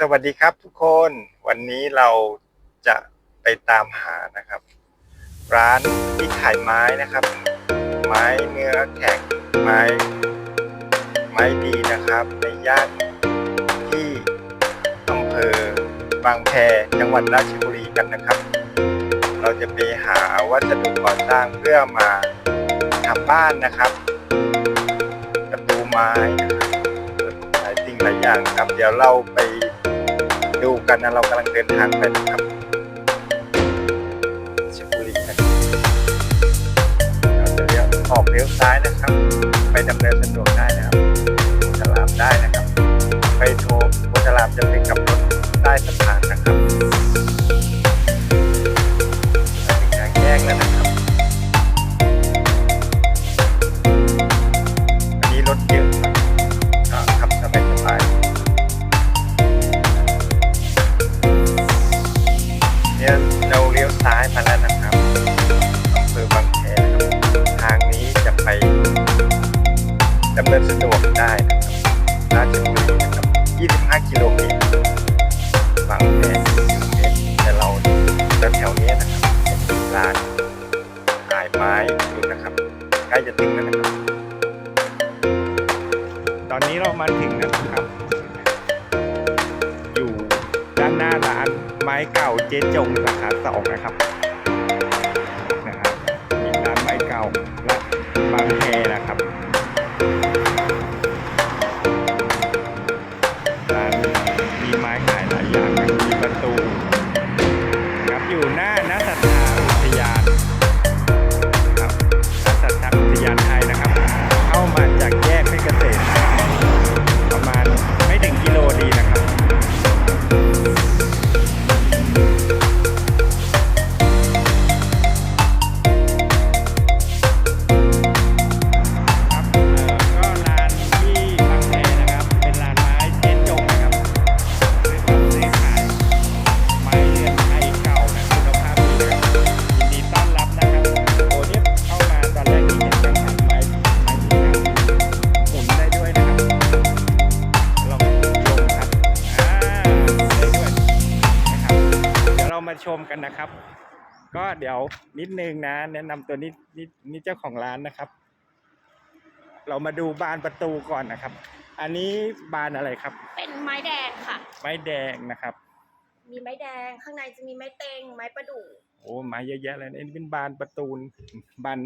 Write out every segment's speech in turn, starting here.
สวัสดีครับทุกคนวันนี้เราจะไปตามหานะครับ ร้านที่ขายไม้นะครับ ไม้เนื้อแข็งไม้ ไม้ดีนะครับในย่านที่อำเภอบางแพจังหวัดราชบุรีกันนะครับ เราจะไปหาวัสดุก่อสร้างเพื่อมาทำบ้านนะครับ ประตูไม้นะครับหลายสิ่งหลายอย่างครับ เดี๋ยวเราไป ดูกันนะเรากำลังเดินทางไปนะครับราชบุรีนะครับเราจะเลี้ยวออกเลี้ยวซ้ายนะครับ ไปดำเนินสะดวกได้นะครับโพธารามได้นะครับ ไปโทรโพธารามจะไปกลับรถใต้สะพานนะครับำเนินสะดวกได้นะครับราชบุรีนะครับ25 กิโลเมตรบางแพกิโลเมตรแต่เราแถวๆนี้นะครับเป็นร้านขายไม้อยู่นะครับใกล้จะถึงแล้วนะครับ ตอนนี้เรามาถึงแล้วนะครับ อยู่ด้านหน้าร้านไม้เก่าเจ๊จงสาขาสองนะครับนะครับมีร้านไม้เก่าและบางแพนะ อยู่หน้านัศธาอุทย มาชมกันนะครับ ก็เดี๋ยวนิดนึงนะแนะนำตัวนี้นี่นี่เจ้าของร้านนะครับ เรามาดูบานประตูก่อนนะครับ อันนี้บานอะไรครับ เป็นไม้แดงค่ะ ไม้แดงนะครับ มีไม้แดงข้างในจะมีไม้เต็งไม้ประดู่โอ้ไม้เยอะแยะเลยนะอันนี้เป็นบานประตูนบาน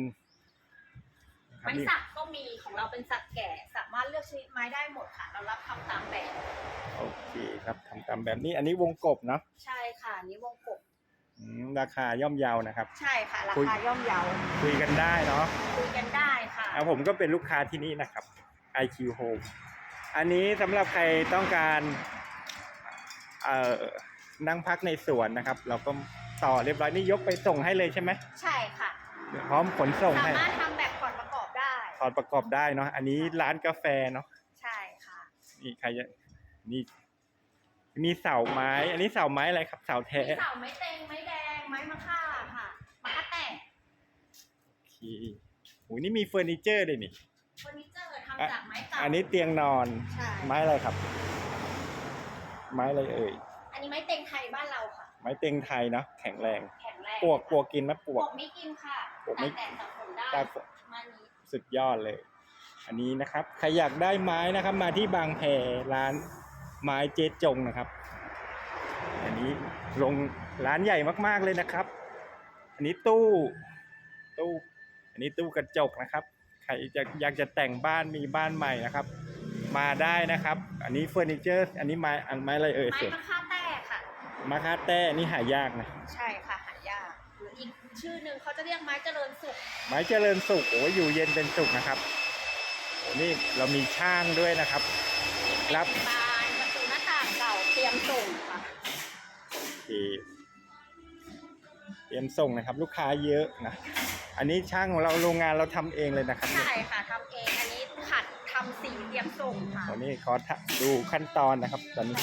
นะครับไม้นี่สักก็มีของเราเป็นสักแก่ สามารถเลือกชนิดไม้ได้หมดค่ะ เรารับทำตามแบบ โอเคครับทำตามแบบนี้ อันนี้วงกบเนาะใช่ค่ะอันนี้วงกบ อืมราคาย่อมเยานะครับ ใช่ค่ะ ราคุยคาย่อมเยาคุยกันได้เนาะคุยกันได้ค่ะเอาผมก็เป็นลูกค้าที่นี่นะครับ IQ Home อันนี้สำหรับใครต้องการเอ่อนั่งพักในสวนนะครับ เราก็ต่อเรียบร้อยนี่ยกไปส่งให้เลยใช่ไหมใช่ค่ะ พร้อมขนส่งสาให้มารถทำแบบผ่อนประกอบได้ถอดประกอบได้เนาะอันนี้ร้านกาแฟเนาะใช่ค่ะนี่ใครจะนี่มีเสาไม้ อันนี้เสาไม้อะไรครับ เสาแท้มีเสาไม้เต็งไม้แดง ไม้มะค่าค่ะมะค่าแตกโอเคโอ้ยนี่มีเฟอร์นิเจอร์ด้วยนี่ เฟอร์นิเจอร์ทำจากไม้เก่าอันนี้เตียงนอน ใช่ไม้อะไรครับ ไม้อะไรเอ่ย อันนี้ไม้เต็งไทยบ้านเราค่ะ ไม้เตียงไทยเนาะแข็งแรง แข็งแรงปวกปวกกินไหมปปววก กไม่กินค่ะปวกไม่ แต่แต่สับผลได้ตากมานี้สุดยอดเลย อันนี้นะครับ ใครอยากได้ไม้นะครับ มาที่บางแพร้านไม้เจ๊จงนะครับ อันนี้ลง ร้านใหญ่มากๆเลยนะครับ อันนี้ตู้ ตู้ อันนี้ตู้กระจกนะครับ ใครจะอยากจะแต่งบ้านมีบ้านใหม่นะครับ มาได้นะครับ อันนี้เฟอร์นิเจอร์ อันนี้ไม้อันไม้อะไรเอ่ยไม้เสียมะค่าแต้ค่ะมาคาแต้นี่หายากนะ ใช่ค่ะหายากหรืออีกชื่อหนึ่งเขาจะเรียกไม้เจริญสุข ไม้เจริญสุขโอ้ยอยู่เย็นเป็นสุขนะครับโอ้นี่เรามีช่างด้วยนะครับ รับเป็นบานประตูหน้าต่างเก่าเตรียมส่งค่ะโอ เคเตรียมส่งนะครับ ลูกค้าเยอะนะ อันนี้ช่างของเราโรงงานเราทำเองเลยนะครับเนี่ยใช่ค่ะทำเอง อันนี้ขัดทำสีเตรียมส่งค่ะวันนี้ขอทะดูขั้นตอนนะครับ ตอนนี้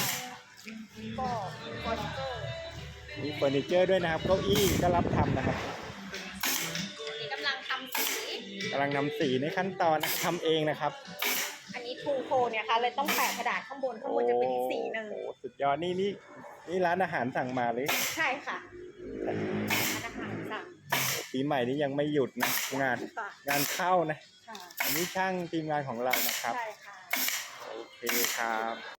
ก็ฟอสเตอร์มีเฟอร์นิเจอร์ด้วยนะครับเก้าอี้ก็รับทำนะครับอันนี้กำลังทำสี กำลังทำสีในขั้นตอนนะครับทำเองนะครับอันนี้ทูโคเนี่ยค่ะเลยต้องแปะกระดาษข้างบนข้างบนจะเป็นอีกสีหนึ่งโอ้โหสุดยอดนี่นี่นี่ร้านอาหารสั่งมาหรือใช่ค่ะ ปีใหม่นี้ยังไม่หยุดนะงานค่ะงานเข้านะ ค่ะอันนี้ช่างทีมงานของเรานะครับ ใช่ค่ะ โอเคครับ